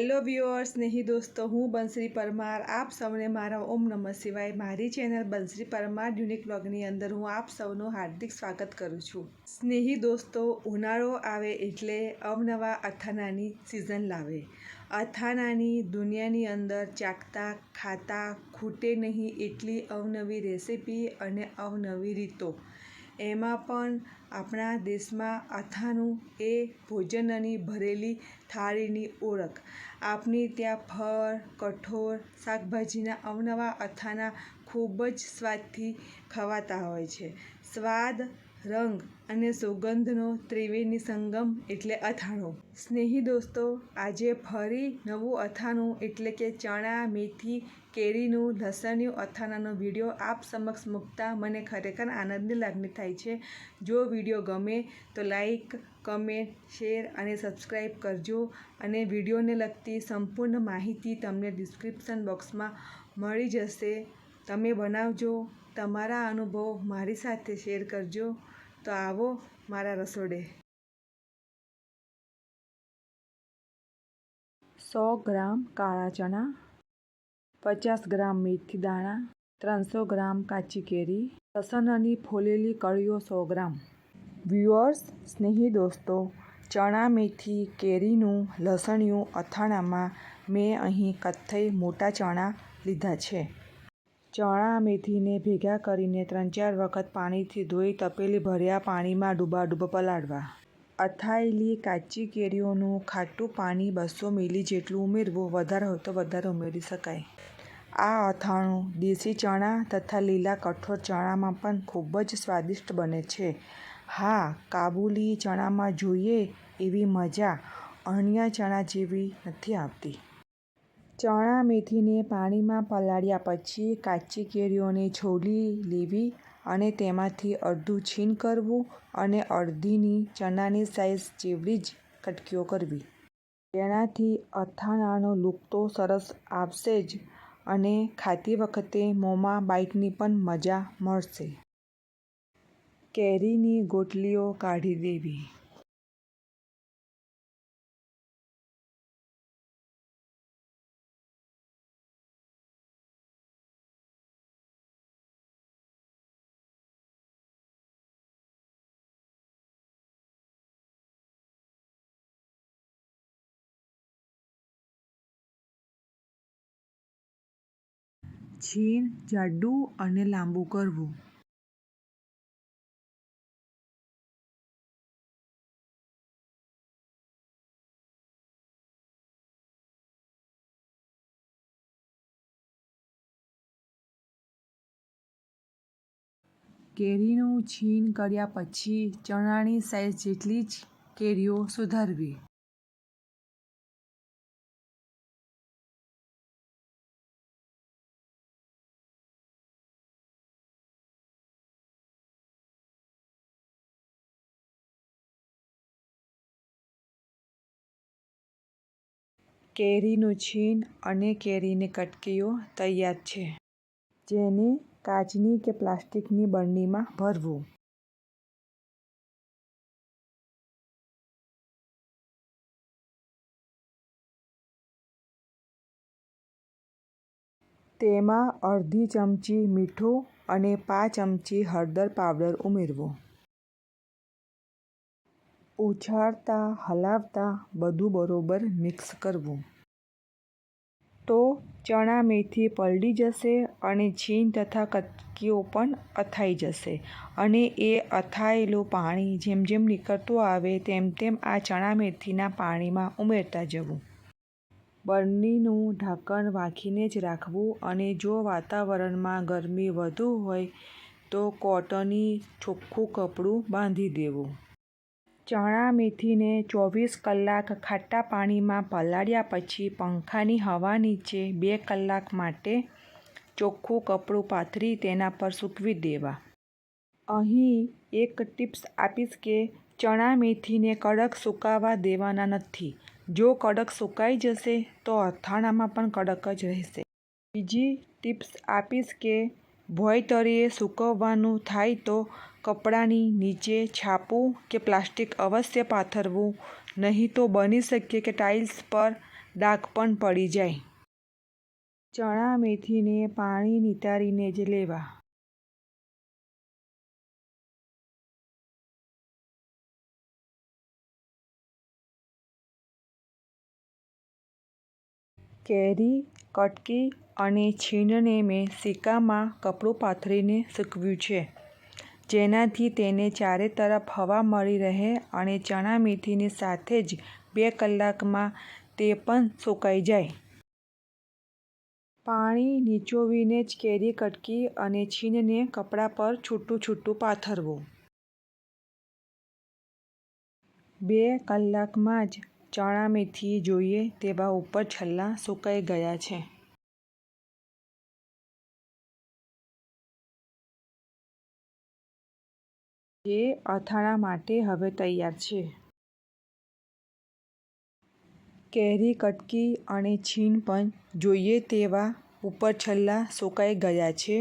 Hello viewers, સ્નેહી દોસ્તો, હું બંસરી પરમાર. આપ સૌને મારા ઓમ નમઃ શિવાય. મારી ચેનલ બંસરી પરમાર યુનિક બ્લોગની અંદર હું આપ સૌનું હાર્દિક સ્વાગત કરું છું. સ્નેહી દોસ્તો, ઉનાળો આવે એટલે અવનવા અથાણાની સિઝન લાવે. અથાણાની દુનિયાની અંદર ચાખતા, ખાતા, ખૂટે નહીં એટલી અવનવી રેસિપી અને અવનવી રીતો. એમાં પણ આપણા દેશમાં અથાણું એ ભોજનની ભરેલી થાળીની ઓળખ. આપની ત્યાં ફળ, કઠોળ, શાકભાજીના અવનવા અથાણાં ખૂબ જ સ્વાદથી ખવાતા હોય છે. સ્વાદ રંગ અને સુગંધનો ત્રિવેણી સંગમ એટલે અથાણું. સ્નેહી દોસ્તો, આજે ફરી નવું અથાણું એટલે કે ચણા, મેથી, કેરીનું, લસણિયું અથાણાનો વીડિયો આપ સમક્ષ મૂકતા મને ખરેખર આનંદની લાગણી થાય છે. જો વીડિયો ગમે તો લાઈક, કમેન્ટ, શેર અને સબસ્ક્રાઈબ કરજો અને વિડીયોને લગતી સંપૂર્ણ માહિતી તમને ડિસ્ક્રિપ્શન બોક્સમાં મળી જશે. તમે બનાવજો, તમારા અનુભવો મારી સાથે શેર કરજો. તો આવો મારા રસોડે. સો ગ્રામ કાળા ચણા, પચાસ ગ્રામ મેથી દાણા, ત્રણસો ગ્રામ કાચી કેરી, લસણની ફોલેલી કળીઓ સો ગ્રામ. વ્યુઅર્સ, સ્નેહી દોસ્તો, ચણા, મેથી, કેરીનું, લસણિયું અથાણામાં મેં અહીં કથ્થઈ મોટા ચણા લીધા છે. ચણા મેથીને ભેગા કરીને ત્રણ ચાર વખત પાણીથી ધોઈ તપેલી ભર્યા પાણીમાં ડૂબાડૂબ પલાળવા. અથાયેલી કાચી કેરીઓનું ખાટું પાણી બસો મિલી જેટલું ઉમેરવું, વધારે હોય તો વધારે ઉમેરી શકાય. આ અથાણું દેશી ચણા તથા લીલા કઠોળ ચણામાં પણ ખૂબ જ સ્વાદિષ્ટ બને છે. હા, કાબુલી ચણામાં જોઈએ એવી મજા અણિયા ચણા જેવી નથી આવતી. ચણા મેથીને પાણીમાં પલાળ્યા પછી કાચી કેરીઓને છોલી લેવી અને તેમાંથી અડધું છીણ કરવું અને અડધીની ચણાની સાઈઝ જેવડી જ કટકીઓ કરવી. તેનાથી અથાણાનો લુક તો સરસ આવશે જ અને ખાતી વખતે મોંમાં બાઇટની પણ મજા મળશે. કેરીની ગોટલીઓ કાઢી દેવી છીણ, જાડું અને લાંબુ કરવું. કેરીનું છીણ કર્યા પછી ચણાની સાઈઝ જેટલી જ કેરીઓ સુધારવી. કેરીનું છીણ અને કેરીની કટકીઓ તૈયાર છે, જેને કાચની કે પ્લાસ્ટિકની બરણીમાં ભરવું. તેમાં અડધી ચમચી મીઠું અને પાંચ ચમચી હળદર પાવડર ઉમેરવો. ઉછાળતા, હલાવતા બધું બરોબર મિક્સ કરવું. તો ચણા મેથી પલળી જશે અને છીણ તથા કટકીઓ પણ અથાઈ જશે અને એ અથાયેલું પાણી જેમ જેમ નીકળતું આવે તેમ તેમ આ ચણા મેથીના પાણીમાં ઉમેરતા જવું. બરણીનું ઢાંકણ વાંખીને જ રાખવું અને જો વાતાવરણમાં ગરમી વધુ હોય તો કોટનની ચોખ્ખું કપડું બાંધી દેવું. ચણા મેથીને ચોવીસ કલાક ખાટા પાણીમાં પલાળ્યા પછી પંખાની હવા નીચે બે કલાક માટે ચોખ્ખું કપડું પાથરી તેના પર સૂકવી દેવા. અહીં એક ટિપ્સ આપીશ કે ચણા મેથીને કડક સુકાવા દેવાના નથી. જો કડક સુકાઈ જશે તો અથાણામાં પણ કડક જ રહેશે. બીજી ટિપ્સ આપીશ કે ભોયતરીએ સૂકવવાનું થાય તો કપડાની નીચે છાપું કે પ્લાસ્ટિક અવશ્ય પાથરવું, નહીં તો બની શકે કે ટાઇલ્સ પર ડાઘ પણ પડી જાય. ચણા મેથીને પાણી નિતારીને જ લેવા. કેરી, કટકી અને છીણને મેં સિક્કામાં કપડું પાથરીને સૂકવ્યું છે જેનાથી તેને ચારે તરફ હવા મળી રહે અને ચણા મેથીની સાથે જ બે કલાકમાં તે પણ સુકાઈ જાય. પાણી નીચોવીને જ કેરી કટકી અને છીનને કપડાં પર છૂટું છૂટું પાથરવું. બે કલાકમાં જ ચણા મેથી જોઈએ તેવા ઉપર છલ્લા સુકાઈ ગયા છે. જે અથાણાં માટે હવે તૈયાર છે. કેરી, કટકી અને છીણ પણ જોઈએ તેવા ઉપર છલ્લા સુકાઈ ગયા છે,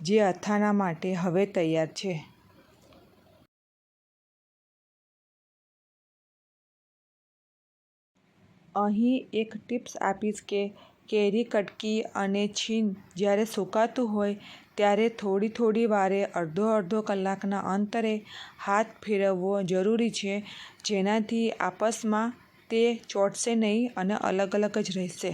જે અથાણાં માટે હવે તૈયાર છે. અહીં એક ટિપ્સ આપીશ કે કેરી, કટકી અને છીણ જ્યારે સુકાતું હોય ત્યારે થોડી થોડી વારે અડધો અડધો કલાકના અંતરે હાથ ફેરવવો જરૂરી છે, જેનાથી આપસમાં તે ચોંટશે નહીં અને અલગ અલગ જ રહેશે.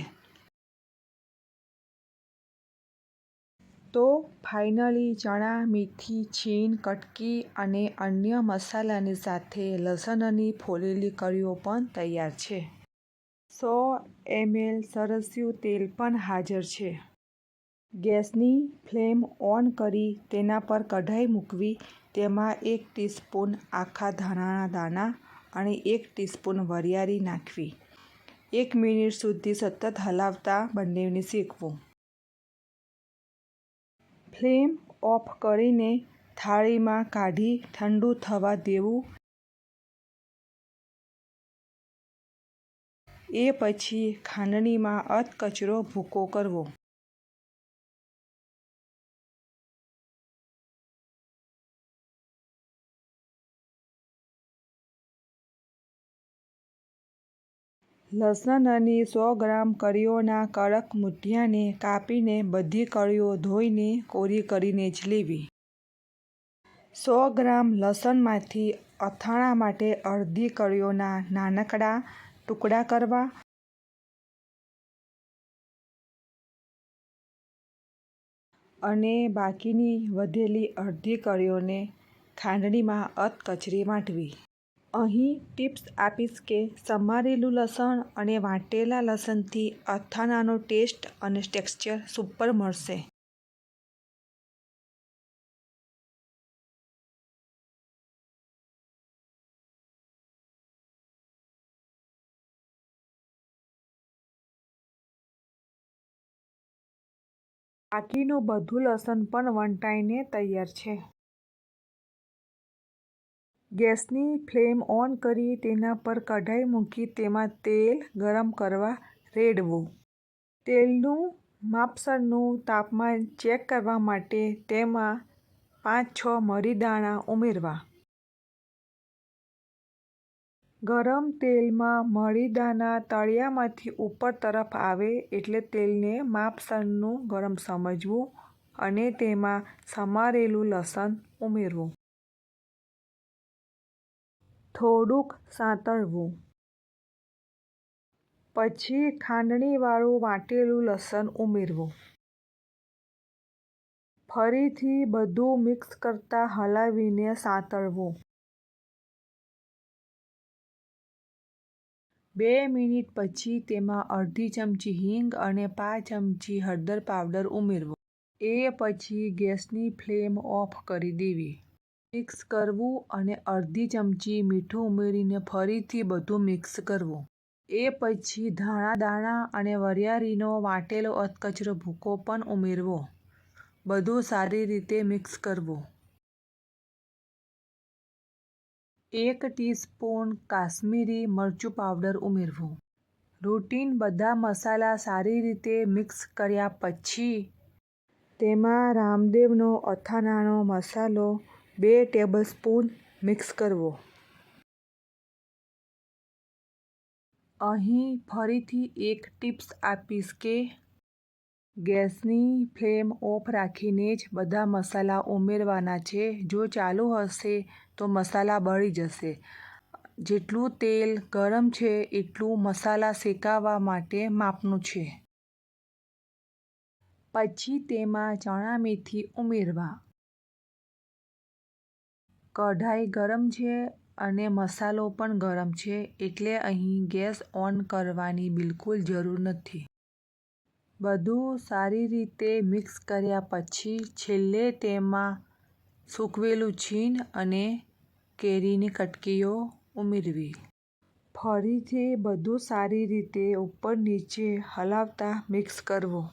તો ફાઇનલી ચણા, મેથી, છીણ, કટકી અને અન્ય મસાલાની સાથે લસણની ફોલેલી કળીઓ પણ તૈયાર છે. સો એમએલ સરસ્યું તેલ પણ હાજર છે. ગેસની ફ્લેમ ઓન કરી તેના પર કઢાઈ મૂકવી તેમાં એક ટીસ્પૂન આખા ધાણાના દાણા અને એક ટીસ્પૂન વરિયાળી નાખવી. એક મિનિટ સુધી સતત હલાવતા બંનેને શેકવું. ફ્લેમ ઓફ કરીને થાળીમાં કાઢી ઠંડુ થવા દેવું. એ પછી ખાંડણીમાં અધકચરો ભૂકો કરવો. લસણની સો ગ્રામ કળીઓના કડક મૂઠિયાને કાપીને બધી કળીઓ ધોઈને કોરી કરીને જ લેવી. સો ગ્રામ લસણમાંથી અથાણાં માટે અડધી કળીઓના નાનકડા ટુકડા કરવા. અને બાકીની વધેલી અડધી કળીઓને ખાંડણીમાં અધકચરી વાટવી. અહીં ટિપ્સ આપીશ કે સમારેલું લસણ અને વાટેલા લસણથી અથાનાનો ટેસ્ટ અને ટેક્સચર સુપર મળશે. બાકીનું બધું લસણ પણ વંટાઈને તૈયાર છે. ગેસની ફ્લેમ ઓન કરી તેના પર કઢાઈ મૂકી તેમાં તેલ ગરમ કરવા રેડવું. તેલનું માપસરનું તાપમાન ચેક કરવા માટે તેમાં પાંચ છ મરીદાણા ઉમેરવા. ગરમ તેલમાં મરીદાના તળિયામાંથી ઉપર તરફ આવે એટલે તેલને માપસરનું ગરમ સમજવું અને તેમાં સમારેલું લસણ ઉમેરવું. થોડુંક સાંતળવું. પછી ખાંડણીવાળું વાટેલું લસણ ઉમેરવું. ફરીથી બધું મિક્સ કરતા હલાવીને સાંતળવું. બે મિનિટ પછી તેમાં અડધી ચમચી હિંગ અને પાંચ ચમચી હળદર પાવડર ઉમેરવો. એ પછી ગેસની ફ્લેમ ઓફ કરી દેવી. મિક્સ કરવું અને અડધી ચમચી મીઠું ઉમેરીને ફરીથી બધું મિક્સ કરવું. એ પછી ધાણા દાણા અને વરિયાળીનો વાટેલો અધકચરો ભૂકો પણ ઉમેરવો. બધું સારી રીતે મિક્સ કરવું. એક ટીસ્પૂન કાશ્મીરી મરચું પાવડર ઉમેરવું. રૂટીન બધા મસાલા સારી રીતે મિક્સ કર્યા પછી તેમાં રામદેવનો અથાનાનો મસાલો બે ટેબલ સ્પૂન મિક્સ કરવો. અહીં ફરીથી એક ટિપ્સ આપીશ કે ગેસની ફ્લેમ ઓફ રાખીને જ બધા મસાલા ઉમેરવાના છે. જો ચાલુ હશે તો મસાલા બળી જશે. જેટલું તેલ ગરમ છે એટલું મસાલા શેકાવા માટે માપનું છે. પછી તેમાં ચણા મેથી ઉમેરવા. કઢાઈ ગરમ છે અને મસાલો પણ ગરમ છે એટલે અહીં ગેસ ઓન કરવાની બિલકુલ જરૂર નથી. બધું સારી રીતે મિક્સ કર્યા પછી છેલ્લે તેમાં સૂકવેલું છીણ અને કેરીની કટકીઓ ઉમેરવી. ફરીથી બધું સારી રીતે ઉપર નીચે હલાવતા મિક્સ કરવું.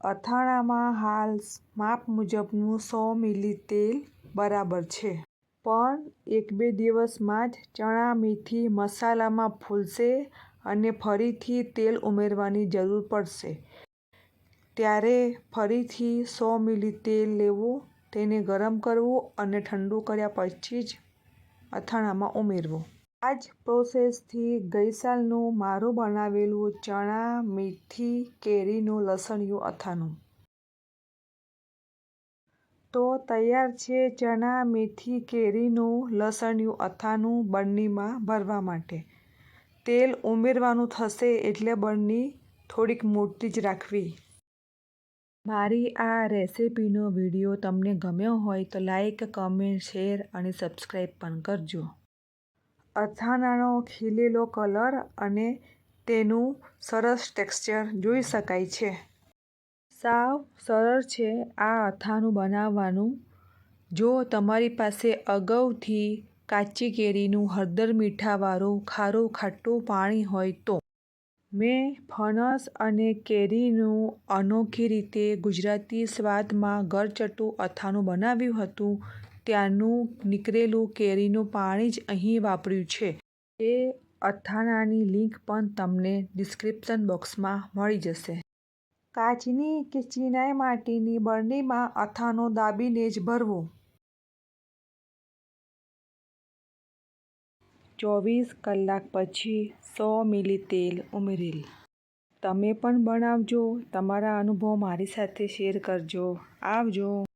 અથાણાંમાં હાલ માપ મુજબનું સો મિલી તેલ બરાબર છે. પણ એક બે દિવસમાં જ ચણા, મેથી, મસાલામાં ફૂલશે અને ફરીથી તેલ ઉમેરવાની જરૂર પડશે. ત્યારે ફરીથી સો મિલી તેલ લેવું, તેને ગરમ કરવું અને ઠંડુ કર્યા પછી જ અથાણામાં ઉમેરવું. આ જ પ્રોસેસથી ગઈ સાલનું મારું બનાવેલું ચણા, મેથી, કેરીનું લસણિયું અથાણું. તો તૈયાર છે ચણા, મેથી, કેરીનું, લસણિયું, અથાણું બરણીમાં ભરવા માટે. તેલ ઉમેરવાનું થશે એટલે બરણી થોડીક મોટી જ રાખવી. મારી આ રેસિપીનો વીડિયો તમને ગમ્યો હોય તો લાઈક, કમેન્ટ, શેર અને સબસ્ક્રાઈબ પણ કરજો. અથાનાનો ખીલેલો કલર અને તેનું સરસ ટેક્સચર જોઈ શકાય છે. સાવ સરળ છે આ અથાણું બનાવવાનું. જો તમારી પાસે અગાઉથી કાચી કેરીનું હળદર મીઠાવાળું ખારું ખાટું પાણી હોય તો. મેં ફણસ અને કેરીનું અનોખી રીતે ગુજરાતી સ્વાદમાં ગળચટ્ટું અથાણું બનાવ્યું હતું. ત્યાંનું નીકળેલું કેરીનું પાણી જ અહીં વાપર્યું છે. એ અથાણાની લિંક પણ તમને ડિસ્ક્રિપ્શન બોક્સમાં મળી જશે. કાચની કે ચિનાઈ માટીની બરણીમાં અથાણું દાબીને જ ભરવું. ચોવીસ કલાક પછી સો મિલી તેલ ઉમેરેલ. તમે પણ બનાવજો. તમારા અનુભવ મારી સાથે શેર કરજો. આવજો.